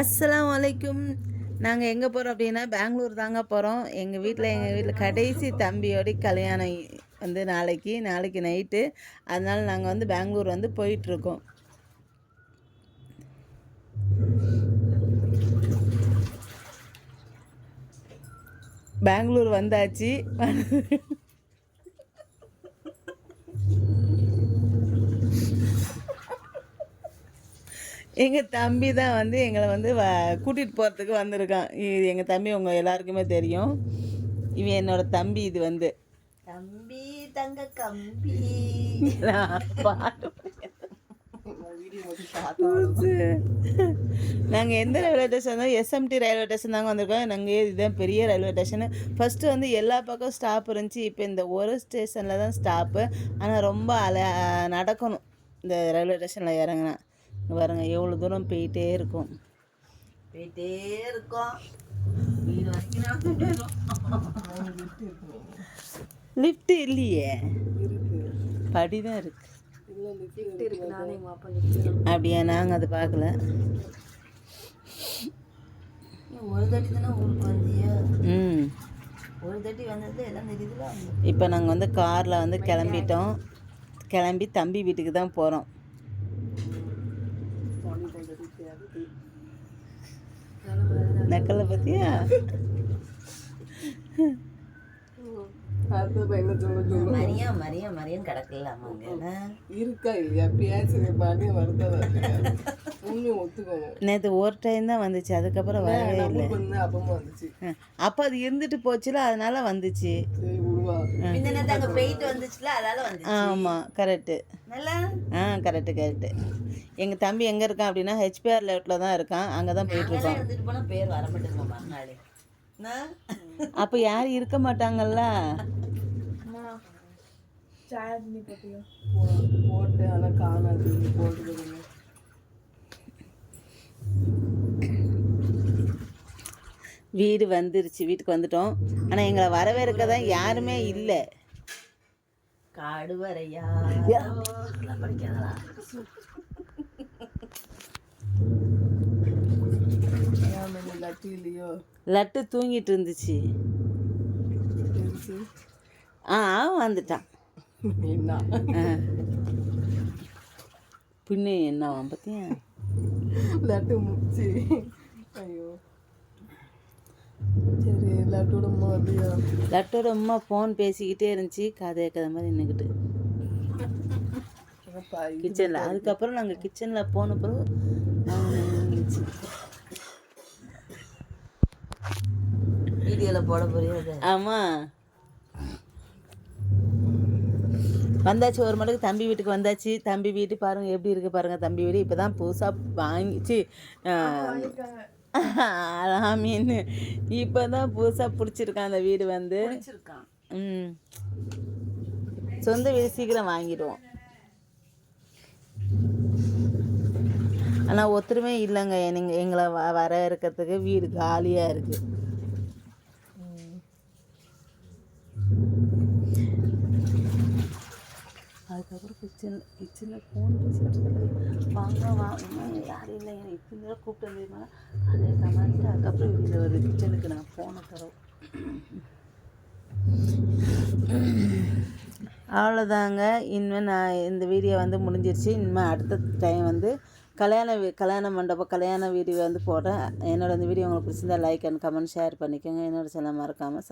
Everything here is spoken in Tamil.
அஸ்லாம் வலைக்கும் நாங்கள் எங்கே போகிறோம் அப்படின்னா பெங்களூர் தாங்க போகிறோம் எங்கள் வீட்டில் எங்கள் வீட்டில் கடைசி தம்பியோட கல்யாணம் வந்து நாளைக்கு நாளைக்கு நைட்டு. அதனால் நாங்கள் வந்து பெங்களூர் வந்து போயிட்டுருக்கோம். பெங்களூர் வந்தாச்சு. எங்கள் தம்பி தான் வந்து எங்களை வந்து வ கூட்டிகிட்டு போகிறதுக்கு வந்திருக்கான். இது எங்கள் தம்பி உங்கள் எல்லாருக்குமே தெரியும். இவன் என்னோட தம்பி இது வந்து. தம்பி தங்க கம்பி. நாங்கள் எந்த ரயில்வே ஸ்டேஷன் தான் எஸ்எம்டி ரயில்வே ஸ்டேஷன் தாங்க வந்திருக்கோம். நாங்கள் இதுதான் பெரிய ரயில்வே ஸ்டேஷனு ஃபஸ்ட்டு வந்து எல்லா பக்கம் ஸ்டாப் இருந்துச்சு. இப்போ இந்த ஒரு ஸ்டேஷனில் தான் ஸ்டாப்பு ஆனால் ரொம்ப அல நடக்கணும். இந்த ரயில்வே ஸ்டேஷனில் இறங்கினா. இங்க பாருங்க எவ்வளோ தூரம் போயிட்டே இருக்கும். போயிட்டே இருக்கோம். லிஃப்ட் இல்லையே? படி தான் இருக்கு அப்படியா நாங்கள் அதை பார்க்கல. ம். ஒரு தட்டி வந்தது எல்லாம் தெரியுதுல. இப்போ நாங்கள் வந்து காரில் வந்து கிளம்பிட்டோம். கிளம்பி தம்பி வீட்டுக்கு தான் போகிறோம் நக்கலை பற்றியா மரியா மரியா மரியான்னு கிடக்கலாமாங்க இருக்கா இல்லையா? பேசுறது பாட்டு வருத்தம் உண்மையை ஒத்துக்கணும் நேற்று ஒரு டைம் தான் வந்துச்சு அதுக்கப்புறம் வரவே இல்லை. அப்பமா வந்துச்சு. அப்போ அது இருந்துட்டு போச்சுல அதனால வந்துச்சு. போயிட்டு ஆமாம் கரெக்டு ஆ கரெக்டு கரெக்டு எங்கள் தம்பி எங்கே இருக்கான் அப்படின்னா ஹெச்பிஆர் லெவலில் தான் இருக்கான். அங்கே தான் போயிட்டுருக்கோம் அப்போ யாரும் இருக்க மாட்டாங்கல்ல? போ- போட்டு ஆனால் காணாது போட்டுக்கிறீங்க வீடு வந்துருச்சு வீட்டுக்கு வந்துட்டோம். ஆனால் எங்களை வரவேற்க தான் யாருமே இல்லை. காடு வரையா? லட்டி இல்லையோ? லட்டு தூங்கிட்டு இருந்துச்சு ஆ வந்துட்டான். என்ன. பின்ன என்னவான் பார்த்தியா லட்டு முடிச்சு. ஐயோ. சரி லட்டோட அம்மா வரலையா லட்டோட அம்மா ஃபோன் பேசிக்கிட்டே இருந்துச்சு கதை கதை மாதிரி நின்றுக்கிட்டு கிச்சனில் அதுக்கப்புறம் நாங்கள் கிச்சனில் போன பிறகு வீடியோவில் போட புரியாது ஆமாம் வந்தாச்சு ஒரு மணிக்கு தம்பி வீட்டுக்கு வந்தாச்சு. தம்பி வீட்டு பாருங்க எப்படி இருக்கு பாருங்க தம்பி வீடு. இப்போ தான் புதுசாக வாங்கிச்சு மீன். இப்போ தான் புதுசாக பிடிச்சிருக்கான் அந்த வீடு வந்து. ம். சொந்த வீடு சீக்கிரம் வாங்கிடுவோம். ஆனால் ஒத்துருமே இல்லைங்க. நீங்கள் எங்களை வர இருக்கிறதுக்கு வீடு காலியாக இருக்குது அதுக்கப்புறம் கிச்சனில் கிச்சனில் ஃபோன் பேசிட்டு வாங்க வாங்க யாரும் இல்லை. எனக்கு இப்போ நேரம் கூப்பிட்டு வந்ததுனால அதே சமாளிச்சு அதுக்கப்புறம் வீட்டில் வருது கிச்சனுக்கு நான் ஃபோனை தரோம் அவ்வளோதாங்க இனிமேல் நான் இந்த வீடியோ வந்து முடிஞ்சிருச்சு. இனிமேல் அடுத்த டைம் வந்து கல்யாண வீ கல்யாண மண்டபம் கல்யாண வீடியோ வந்து போடுறேன். என்னோடய இந்த வீடியோ உங்களுக்கு பிடிச்சிருந்தா லைக் அண்ட் கமெண்ட் ஷேர் பண்ணிக்கோங்க. என்னோட சேனல் மறக்காமல்